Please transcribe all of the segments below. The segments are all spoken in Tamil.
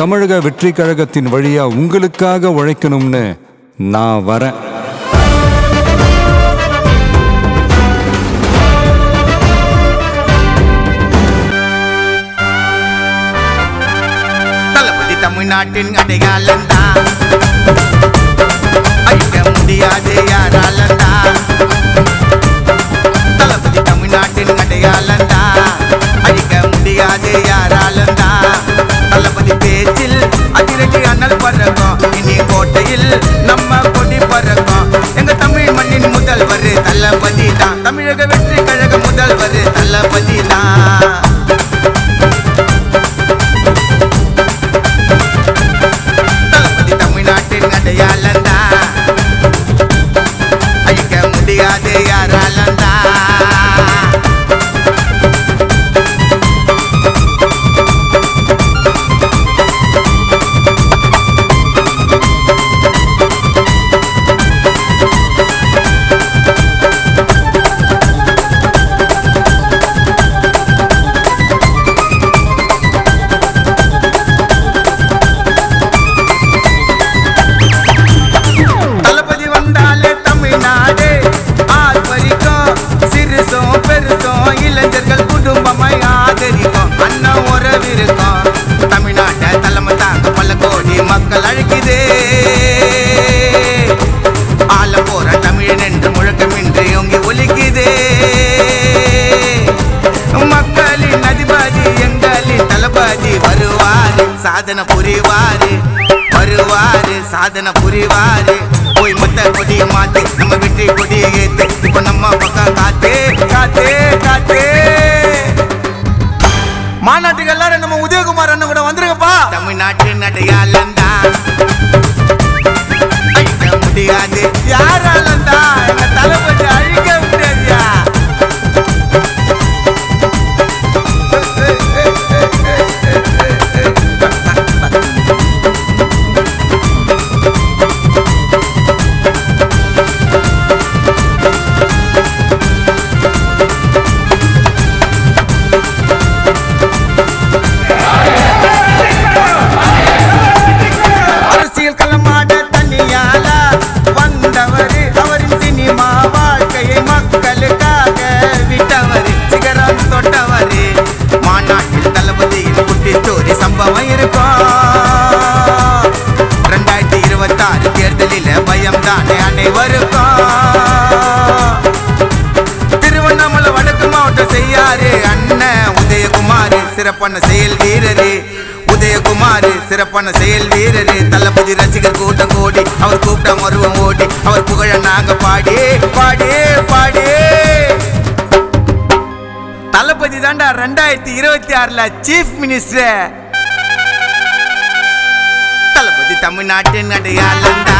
தமிழக வெற்றி கழகத்தின் வழியா உங்களுக்காக உழைக்கணும்னு நான் வரேன். தளபதி தமிழ்நாட்டின் அடையாளந்தா அழிக்க முடியாது யாராலந்தா தளபதி தமிழ்நாட்டின் அடையாளம் சாதனை புரிவாரு வருவாரு சாதனை புரிவாரு. போய் மொத்த கொடிய மாத்தி நம்ம வெற்றி கொடியை ஏத்து இப்ப நம்ம பக்கம் காத்தே காத்தே காத்தே. மாநாட்டுக்கு எல்லாரும் நம்ம உதயகுமார் அண்ணன் கூட வந்துருங்கப்பா. தமிழ்நாட்டின் அடையாளந்தா அழிக்க முடியாது. யாராலந்தா திருவண்ணாமலை வடக்கு மாவட்டம் செய்யாரு அண்ணன் உதயகுமார் சிறப்பான செயல் வீரரு. உதயகுமார் சிறப்பான செயல் வீரரு. தளபதி ரசிகர் கூட்டம் கோடி அவர் கூப்பிட்ட வருவம் ஓடி அவர் புகழ நாங்க பாடி பாடி பாடி. தளபதி தாண்டா ரெண்டாயிரத்தி இருபத்தி ஆறுல சீஃப் மினிஸ்டர் தளபதி தமிழ்நாட்டின் அடையாளந்தா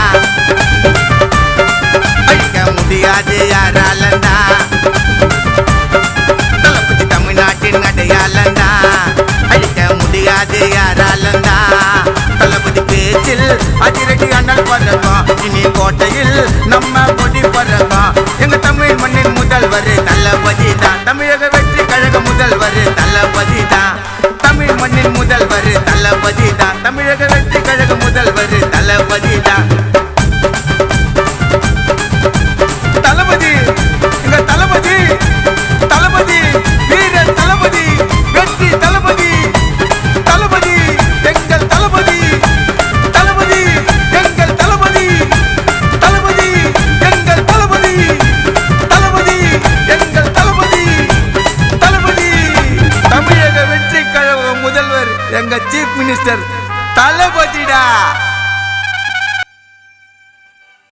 அழிக்க முடியாது யாராலந்தா? தளபதி தமிழ்நாட்டின் அடையாளந்தா? அழிக்க முடியாது யாராலந்தா? தளபதி பேச்சில் அதிரடி அண்ணல் பறக்கும் இனி கோட்டையில் நம்ம கொடி பறக்கும் எங்க தமிழ் மண்ணின் முதல்வர் தளபதி தான் தமிழக வெற்றி கழக முதல்வர் தளபதி எங்க சீஃப் மினிஸ்டர் தளபதிடா.